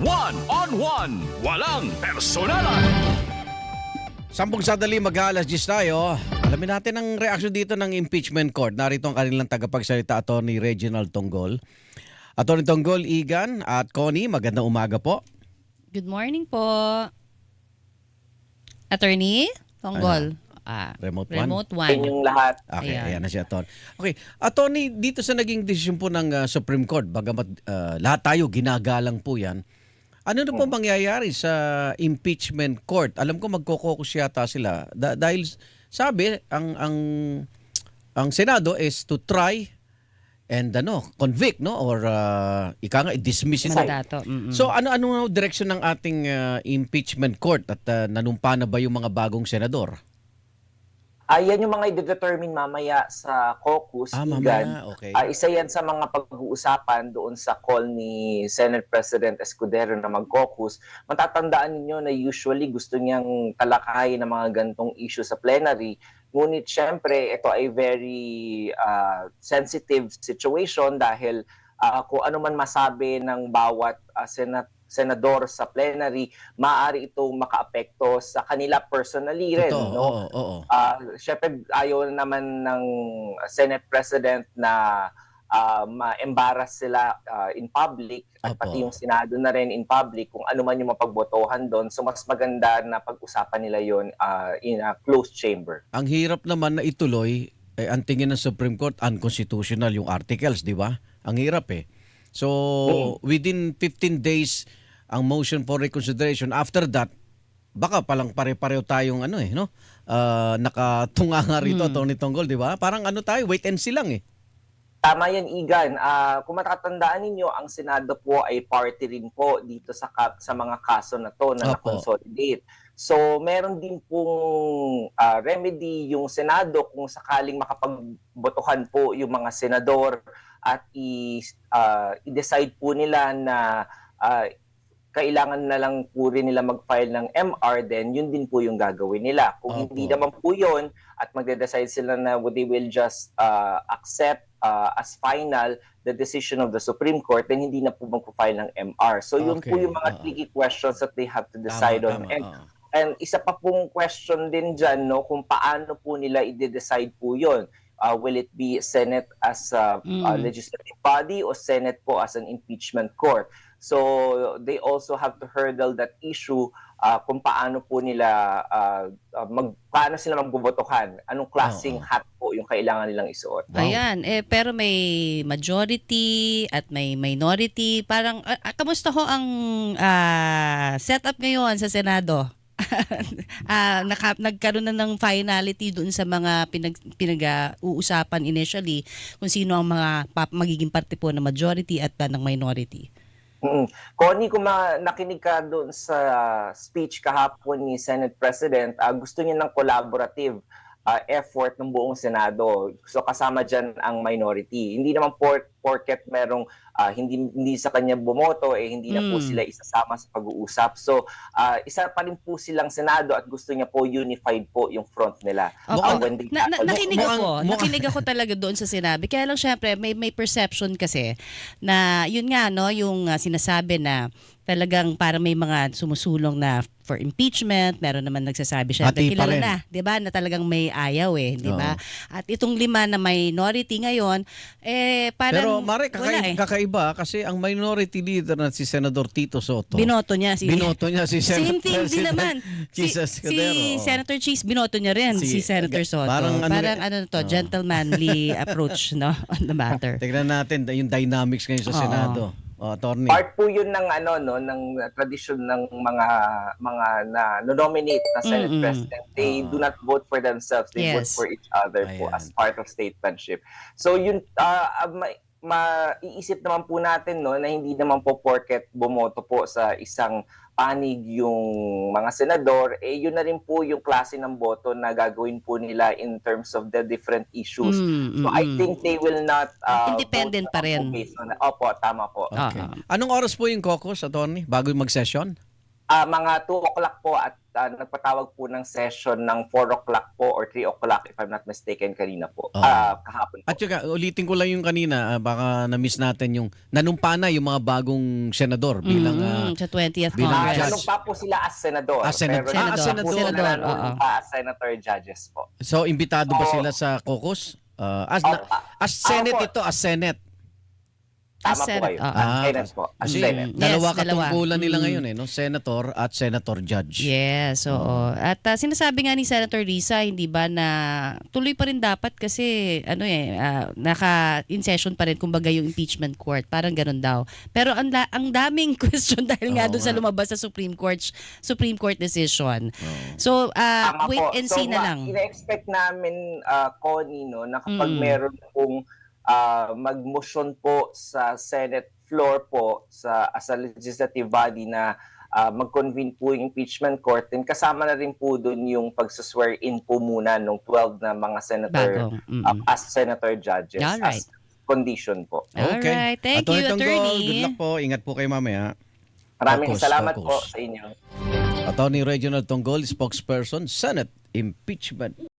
One-on-one. Walang personalan. Sampung sadali mag-aalas 10 tayo. Alamin natin ang reaksyon dito ng impeachment court. Narito ang kanilang tagapagsalita, Attorney Reginald Tonggol. Attorney Tonggol, Igan at Connie, magandang umaga po. Good morning po. Attorney Tonggol. Ah, Remote one? remote one. yung lahat. Okay, Ayan. ayan na si Attorney. Okay, Attorney, dito sa naging desisyon po ng uh, Supreme Court, bagamat uh, lahat tayo ginagalang po yan, ano na po mangyayari sa impeachment court? Alam ko magkokokus yata sila Da- dahil sabi ang ang ang Senado is to try and ano, convict no or uh, ika nga i-dismiss ito. Mandato. mm-mm. So ano ano direction ng ating uh, impeachment court at uh, nanumpa na ba yung mga bagong senador? Ayan yung mga i-determine mamaya sa caucus. Ah, Igan. mamaya, okay. Ah, isa yan sa mga pag-uusapan doon sa call ni Senate President Escudero na mag-caucus. Matatandaan ninyo na usually gusto niyang talakayin ng mga gantong issue sa plenary. Ngunit syempre, ito ay very ah, sensitive situation dahil ah, kung ano man masabi ng bawat ah, senat senador sa plenary, maaari itong makaapekto sa kanila personally rin. Totoo, no? oo, oo. Ah, syempre ayaw naman ng Senate President na ah, ma-embarrass sila ah, in public at Opo. pati yung Senado na rin in public kung ano man yung mapagbotohan doon. So mas maganda na pag-usapan nila yon ah, in a closed chamber. Ang hirap naman na ituloy, eh, ang tingin ng Supreme Court, unconstitutional yung articles, di ba? Ang hirap eh. So, within 15 days, ang motion for reconsideration. After that, baka palang pare-pareho tayong ano eh, no? Ah, nakatunga nga rito, Tony Tonggol, di ba? Parang ano tayo, wait and see lang eh. Tama yan, Igan. Ah, kung matatandaan ninyo, ang Senado po ay party rin po dito sa ka- sa mga kaso na to na na-consolidate. So, meron din pong ah, remedy yung Senado kung sakaling makapagbotohan po yung mga senador at i, ah, i-decide po nila na ah, kailangan na lang po rin nila mag-file ng MR, then yun din po yung gagawin nila. Kung Opo. hindi naman po yun, at magde-decide sila na they will just uh, accept uh, as final the decision of the Supreme Court, then hindi na po magpo-file ng MR. So yun po Okay, yung mga oo. tricky questions that they have to decide Tama, on. tama, And, oo. and isa pa pong question din dyan, no, kung paano po nila i-decide po yun. Uh, will it be Senate as a, a Mm. legislative body o Senate po as an impeachment court? So they also have to hurdle that issue uh, kung paano po nila uh, uh, mag paano sila magbobotohan, anong klaseng Oo. hat po yung kailangan nilang isuot. Wow. Ayan, eh, pero may majority at may minority. Parang, ah, kamusta ho ang ah, setup ngayon sa Senado? ah naka, nagkaroon na ng finality doon sa mga pinag, pinag-uusapan initially kung sino ang mga pa- magiging parte po ng majority at ng minority. Mm. Connie, kung nakinig ka doon sa speech kahapon ni Senate President, ah, gusto niya ng collaborative ah, effort ng buong Senado. So kasama dyan ang minority. Hindi naman por- porket merong ah, hindi hindi sa kanya bumoto eh hindi na po Mm. sila isasama sa pag-uusap. So ah, isa pa rin po silang Senado at gusto niya po unified po yung front nila. When they Na, na, nakinig ako. mukhang- Nakinig ako talaga doon sa sinabi. Kaya lang syempre, may, may perception kasi na yun nga, no, yung ah, sinasabi na talagang para may mga sumusulong na for impeachment, meron naman nagsasabi syempre, Hati kilala na, 'di ba, na talagang may ayaw eh, 'di ba? At itong lima na minority ngayon, eh Pero parang Mare, wala kakai- eh. kakaiba kasi ang minority leader na si Senador Tito Soto. Binoto niya si Binoto niya si Senator Same thing din naman. Si, si Cordero. Senator Cheese, binoto niya rin si, Si- Senator Soto. parang Parang, ano- ano, to, Oo. gentlemanly approach no on the matter. Tignan natin yung dynamics ngayon sa Oo. Senado. Oh, attorney. Part po yun ng ano no ng tradition ng mga mga na nominate na Senate Mm-mm. President. They Oo. do not vote for themselves, they vote Yes. for each other po Ayan. as part of statesmanship. So yun ah, ah, ma- maiisip naman po natin no na hindi naman po porket bumoto po sa isang panig yung mga senador, eh yun na rin po yung klase ng boto na gagawin po nila in terms of the different issues. Mm, So mm, I mm. think they will not uh, Independent vote pa rin. based on- Opo, tama po. Okay. Oo. Anong oras po yung caucus, attorney, bago mag-session? Ah, mga 2 o'clock po at ah, nagpatawag po ng session ng 4 o'clock po or 3 o'clock if I'm not mistaken kanina po. Ah. Ah, kahapon po. At saka, ulitin ko lang yung kanina, ah, baka na-miss natin yung nanumpa na yung mga bagong senador bilang ah, Mm, sa 20th bilang Ah, Congress. judge. anong pa po sila as senador. Ah, senad- Pero ah, hindi pa senador. Senador, nanunong oo. pa as senator judges po. So, imbitado ba Oo. sila sa caucus? Ah, as, Oh, na- ah, as Senate po. ito, as Senate. Tama po kayo. oo. As Ah, Senate po. As Kasi Senate. Yes, dalawa dalawa. katungkulan nila Mm. ngayon eh, no? Senator at Senator Judge. Yes, oo. At ah, sinasabi nga ni Senator Risa, hindi ba na tuloy pa rin dapat kasi ano eh ah, naka in session pa rin kumbaga yung impeachment court, parang ganun daw. Pero ang la- ang daming question dahil nga Oo doon sa nga. lumabas sa Supreme Court Supreme Court decision. Oo. So ah, Tama wait po. and so, see na ma- lang. Ina-expect namin, uh, Connie, no, na kapag Mm. meron pong ah, mag-motion po sa Senate floor po sa as a legislative body na ah, mag-convene po yung impeachment court, then kasama na rin po doon yung pag-swear in po muna ng 12 na mga senator Bagong. mm, ah, as senator judges Alright. as condition po. Alright. Thank you, Attorney Tonggol, attorney. Good luck po. Ingat po kayo mamaya. Maraming Focus, salamat focus. po sa inyo. Attorney Reginald Tonggol, spokesperson, Senate Impeachment